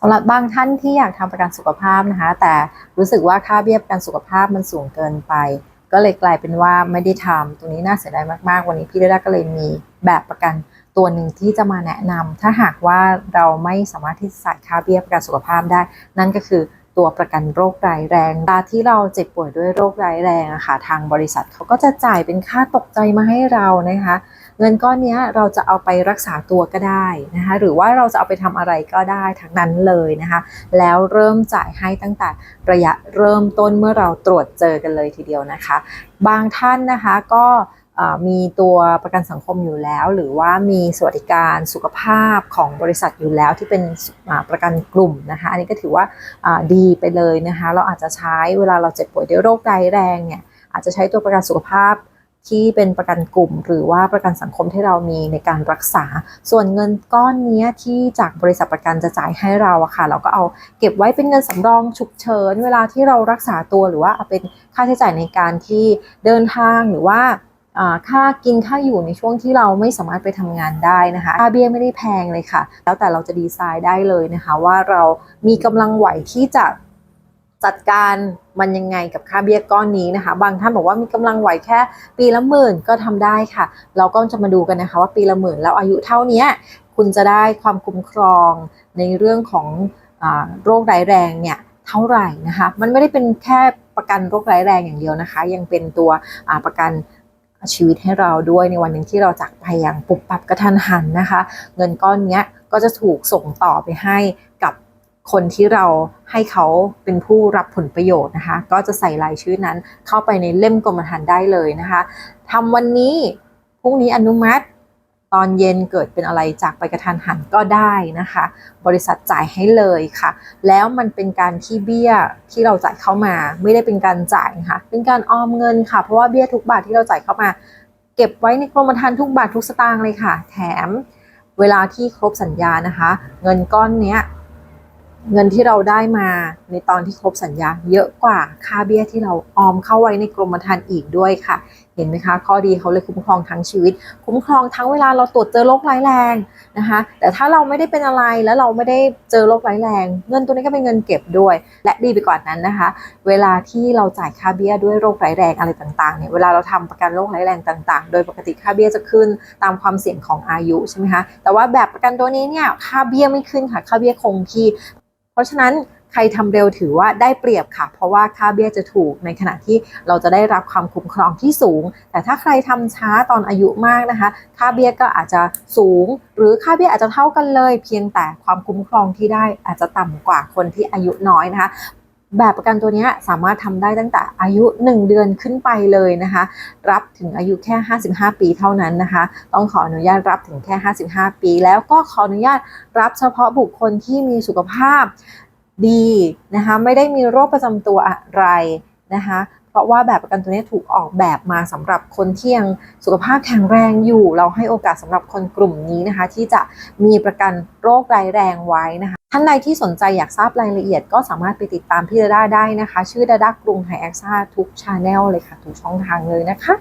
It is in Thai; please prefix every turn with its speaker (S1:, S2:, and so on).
S1: สำหรับบางท่านที่อยากทำประกันสุขภาพนะคะ แต่รู้สึกว่าค่าเบี้ยประกันสุขภาพมันสูงเกินไป ก็เลยกลายเป็นว่าไม่ได้ทำตรงนี้น่าเสียดายมากๆ วันนี้พี่เดด้าก็เลยมีแบบประกันตัวหนึ่งที่จะมาแนะนำถ้าหากว่าเราไม่สามารถที่จะจ่ายค่าเบี้ยประกันสุขภาพได้ นั่นก็คือ ตัวประกันโรคร้ายแรงเวลาที่เราเจ็บป่วยด้วยโรคร้ายแรงอะค่ะทางบริษัทเขาก็จะจ่ายเป็นค่าตกใจมาให้เรานะคะ เงินก้อนนี้เราจะเอาไปรักษาตัวก็ได้นะคะหรือว่าเราจะเอาไปทำอะไรก็ได้ทั้งนั้นเลยนะคะ แล้วเริ่มจ่ายให้ตั้งแต่ระยะเริ่มต้นเมื่อเราตรวจเจอกันเลยทีเดียวนะคะ บางท่านนะคะก็ มีตัวประกันสังคมอยู่แล้ว หรือว่ามีสวัสดิการสุขภาพของบริษัทอยู่แล้วที่เป็นประกันกลุ่มนะคะ อันนี้ก็ถือว่าดีไปเลยนะคะ เราอาจจะใช้เวลาเราเจ็บป่วยด้วยโรคร้ายแรงเนี่ยอาจจะใช้ตัวประกันสุขภาพที่เป็นประกันกลุ่ม หรือว่าประกันสังคมที่เรามีในการรักษา ส่วนเงินก้อนนี้ที่จากบริษัทประกันจะจ่ายให้เราอะค่ะ เราก็เอาเก็บไว้เป็นเงินสำรองฉุกเฉิน เวลาที่เรารักษาตัวหรือว่าเอาเป็นค่าใช้จ่ายในการที่เดินทางหรือว่า ค่ากินค่าอยู่ในช่วงที่เราไม่สามารถไปทำงานได้นะคะค่าเบี้ยไม่ได้แพงเลยค่ะ แล้วแต่เราจะดีไซน์ได้เลยนะคะ ว่าเรามีกำลังไหวที่จะจัดการมันยังไงกับค่าเบี้ยก้อนนี้นะคะ บางท่านบอกว่ามีกำลังไหวแค่ ปีละหมื่นก็ทำได้ค่ะ เราก็จะมาดูกันนะคะ ว่าปีละหมื่นแล้วอายุเท่านี้คุณจะได้ความคุ้มครองในเรื่องของอโรคร้ายแรงเนี่ยเท่าไหร่นะคะ มันไม่ได้เป็นแค่ประกันโรคร้ายแรงอย่างเดียวนะคะ ยังเป็นตัวประกัน ชีวิตให้เราด้วยในวันหนึ่งที่เราจากไปอย่างปุบปับกระทันหันนะคะ เงินก้อนนี้ก็จะถูกส่งต่อไปให้กับคนที่เราให้เขาเป็นผู้รับผลประโยชน์นะคะ ก็จะใส่รายชื่อนั้นเข้าไปในเล่มกรมธรรม์ได้เลยนะคะทำวันนี้พรุ่งนี้อนุมัติ ตอนเย็นเกิดเป็นอะไรจากไปกระทันหันก็ได้นะคะ บริษัทจ่ายให้เลยค่ะ แล้วมันเป็นการที่เบี้ยที่เราจ่ายเข้ามา ไม่ได้เป็นการจ่ายนะคะเป็นการออมเงินค่ะ เพราะว่าเบี้ยทุกบาทที่เราจ่ายเข้ามา เก็บไว้ในกรมธรรม์ทุกบาททุกสตางค์เลยค่ะ แถมเวลาที่ครบสัญญานะคะ เงินก้อนเนี้ยเงินที่เราได้มาในตอนที่ครบสัญญาเยอะกว่าค่าเบี้ยที่เราออมเข้าไว้ในกรมธรรม์อีกด้วยค่ะ ห็นไหมคะ ข้อดีเขาเลยคุ้มครองทั้งชีวิต คุ้มครองทั้งเวลาเราตรวจเจอโรคร้ายแรงนะคะ แต่ถ้าเราไม่ได้เป็นอะไรแล้วเราไม่ได้เจอโรคร้ายแรง เงินตัวนี้ก็เป็นเงินเก็บด้วย และดีไปกว่านั้นนะคะ เวลาที่เราจ่ายค่าเบี้ยด้วยโรคร้ายแรงอะไรต่างๆเนี่ยเวลาเราทำประกันโรคร้ายแรงต่างๆ โดยปกติค่าเบี้ยจะขึ้นตามความเสี่ยงของอายุใช่ไหมคะแต่ว่าแบบประกันตัวนี้เนี่ยค่าเบี้ยไม่ขึ้นค่ะค่าเบี้ยคงที่ เพราะฉะนั้น ใครทำเร็วถือว่าได้เปรียบค่ะ เพราะว่าค่าเบี้ยจะถูกในขณะที่เราจะได้รับความคุ้มครองที่สูง แต่ถ้าใครทำช้าตอนอายุมากนะคะ ค่าเบี้ยก็อาจจะสูง หรือค่าเบี้ยอาจจะเท่ากันเลย เพียงแต่ความคุ้มครองที่ได้อาจจะต่ำกว่าคนที่อายุน้อยนะคะแบบประกันตัวนี้สามารถทำได้ตั้งแต่อายุ 1 เดือนขึ้นไปเลยนะคะ รับถึงอายุแค่ 55 ปีเท่านั้นนะคะ ต้องขออนุญาตรับถึงแค่ 55 ปี แล้วก็ขออนุญาตรับเฉพาะบุคคลที่มีสุขภาพ ดีนะคะไม่ได้มีโรคประจำตัวอะไรนะคะเพราะว่าแบบประกันตัวนี้ถูกออกแบบมาสำหรับคนที่ยังสุขภาพแข็งแรงอยู่ เราให้โอกาสสำหรับคนกลุ่มนี้นะคะ ที่จะมีประกันโรคร้ายแรงไว้นะคะท่านใดที่สนใจอยากทราบรายละเอียดก็สามารถไปติดตามพี่ดาด้าได้นะคะ ชื่อดาด้ากรุงไทยแอคซ่าทุกชาแนลเลยค่ะทุกช่องทางเลยนะคะ